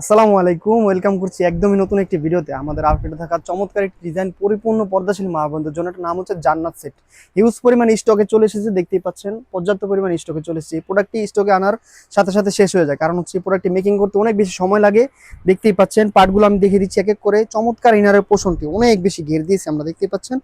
আসসালামু আলাইকুম, ওয়েলকাম করছি একদমই নতুন একটি ভিডিওতে। আমাদের আউটলেটে থাকা চমৎকার একটি ডিজাইন পরিপূর্ণ পর্দাশীল মা বোনদের জন্য নাম হচ্ছে জান্নাত সেট হিউজ পরিমাণ স্টকে চলে এসেছে, দেখতেই পাচ্ছেন। পর্যাপ্ত পরিমাণ স্টকে চলে এসেছে। এই প্রোডাক্টটি স্টকে আনার সাথে সাথে শেষ হয়ে যায়। কারণ হচ্ছে এই প্রোডাক্টটি মেকিং করতে অনেক বেশি সময় লাগে। দেখতেই পাচ্ছেন পার্টগুলো আমি দেখিয়ে দিচ্ছি এক এক করে। চমৎকার ইনারের পোষণটি, অনেক বেশি ঘের দিয়েছে আমরা দেখতেই পাচ্ছেন।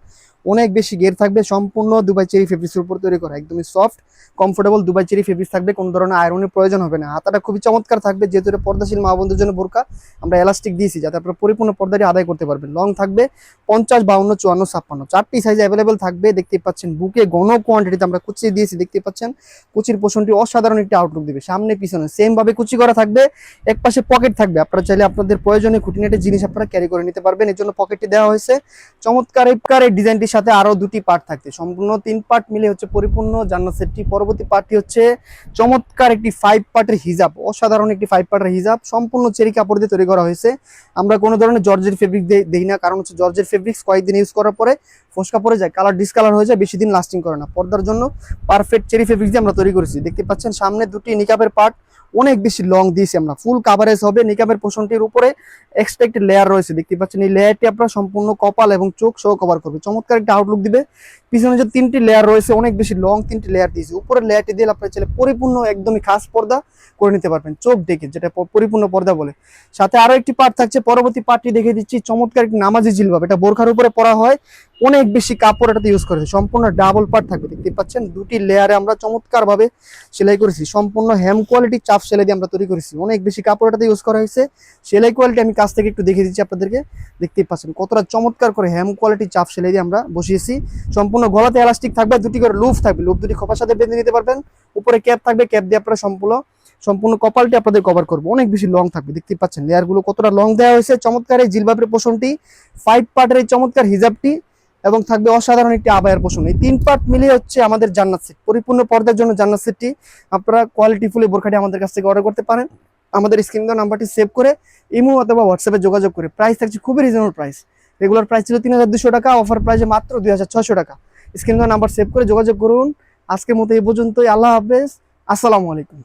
অনেক বেশি গের থাকবে, সম্পূর্ণ দুবাই চেরি ফেব্রিক্সের উপর তৈরি করা, একদমই soft comfortable Dubai cherry fabrics থাকবে, কোনো ধরনের আয়রনের প্রয়োজন হবে না। হাতাটা খুবই চমৎকার থাকবে, যেহেতু পর্দাশীল মা বোনদের জন্য বোরকা আমরা এলাস্টিক দিয়েছি যাতে আপনারা পরিপূর্ণ পর্দাটি আদায় করতে পারবেন। লং থাকবে পঞ্চাশ, বাউন্ন, চুয়ান্ন, ছাপ্পান্ন। চারটি সাইজ অ্যাভেলেবেল থাকবে দেখতে পাচ্ছেন বুকে গণ কোয়ান্টিটিতে আমরা কুচি দিয়েছি দেখতে পাচ্ছেন। কুচির পোষণটি অসাধারণ একটি আউটলুক দেবে। সামনে, পিছনে সেম ভাবে কুচি করা থাকবে, এক পাশে পকেট থাকবে। আপনারা চাইলে আপনাদের প্রয়োজনে খুঁটিনাটি জিনিস আপনারা ক্যারি করে নিতে পারবেন। এর জন্য পকেটটি দেওয়া হয়েছে। চমৎকার এই ডিজাইনটির সাথে আরও দুটি পার্ট থাকছে। সম্পূর্ণ তিন পার্ট মিলে হচ্ছে পরিপূর্ণ জান্নাত সেটটি। পরবর্তী পার্টটি হচ্ছে চমৎকার একটি ফাইভ পার্টের হিজাব, অসাধারণ একটি ফাইভ পার্টের হিজাব। সম্পূর্ণ চেরি কাপড় দিয়ে তৈরি করা হয়েছে। আমরা কোনো ধরনের জর্জের ফেব্রিক দেই না, কারণ হচ্ছে জর্জের ফেব্রিক্স কয়েকদিন ইউজ করার পরে ফোসকা পড়ে যায় কালার ডিসকালার হয়ে যায় বেশি দিন লাস্টিং করে না। পর্দার জন্য পারফেক্ট চেরি ফেব্রিক দিয়ে আমরা তৈরি করেছি। দেখতে পাচ্ছেন সামনে দুটি নিকাবের পার্ট অনেক বেশি লং দিয়েছি আমরা। ফুল কাভারেজ হবে নিকাবের পোষণটির উপরে এক্সট্রা একটি লেয়ার রয়েছে। দেখতে পাচ্ছেন এই লেয়ারটি আপনারা সম্পূর্ণ কপাল এবং চোখ সহ কভার করবে। চমৎকার একটা আউটলুক দিবে। পিছনে যে তিনটি লেয়ার রয়েছে, অনেক বেশি লং তিনটি লেয়ার দিয়েছি। উপরের লেয়ারটি দিয়ে আপনার চাইলে পরিপূর্ণ একদমই খাস পর্দা করে নিতে পারবেন, চোখ দেখে যেটা পরিপূর্ণ পর্দা বলে। সাথে আরও একটি পার্ট থাকছে, পরবর্তী পার্টটি দেখে দিচ্ছি, চমৎকার একটি নামাজি জিলবাব এটা বোরখার উপরে পরা হয়, অনেক বেশি কাপড় এটাতে ইউজ করেছে সম্পূর্ণ ডাবল পার্ট থাকবে দেখতে পাচ্ছেন, দুটি লেয়ারে আমরা চমৎকার ভাবে সেলাই করেছি। সম্পূর্ণ হ্যাম কোয়ালিটি চাপ সেলাই দিয়ে আমরা তৈরি করেছি। অনেক বেশি কাপড় এটাতে ইউজ করা হয়েছে। সেলাই কোয়ালিটি আমি কাছ থেকে একটু দেখে দিচ্ছি আপনাদেরকে। দেখতেই পাচ্ছেন, কতটা চমৎকার করে হ্যাম কোয়ালিটি চাপ সেলাই দিয়ে আমরা বসিয়েছি। সম্পূর্ণ গলাতে এলাস্টিক থাকবে, দুটি করে লুফ থাকবে। লুফ দুটি খোপার সাথে বেঁধে নিতে পারবেন। উপরে ক্যাপ থাকবে ক্যাপ দিয়ে আপনারা সম্পূর্ণ সম্পূর্ণ কপালটি আপনাদের কভার করব। অনেক বেশি লং থাকবে, দেখতে পাচ্ছেন। লেয়ারগুলো কতটা লং দেওয়া হয়েছে, চমৎকার এই জিলবাবের পোষণটি। ফাইভ পার্টের এই চমৎকার হিজাবটি এবং থাকবে অসাধারণ একটি আবায়ের পোষণ। এই তিন পার্ট মিলিয়ে হচ্ছে আমাদের জান্নাত সেট পরিপূর্ণ পর্দার জন্য জান্নাত সেটটি আপনারা কোয়ালিটি ফুলে বোরখাটি আমাদের কাছ থেকে অর্ডার করতে পারেন। আমাদের স্ক্রিন দেওয়া নাম্বারটি সেভ করে ইমো অথবা হোয়াটসঅ্যাপে যোগাযোগ করে। প্রাইস থাকছে খুবই রিজনেবল প্রাইস রেগুলার প্রাইস ছিল তিন হাজার দুশো টাকা অফার প্রাইসে মাত্র দুই হাজার ছশো টাকা। স্ক্রিন নাম্বার সেভ করে যোগাযোগ করুন। আজকের মতো এই পর্যন্তই। আল্লাহ হাফেজ। আসসালামু আলাইকুম।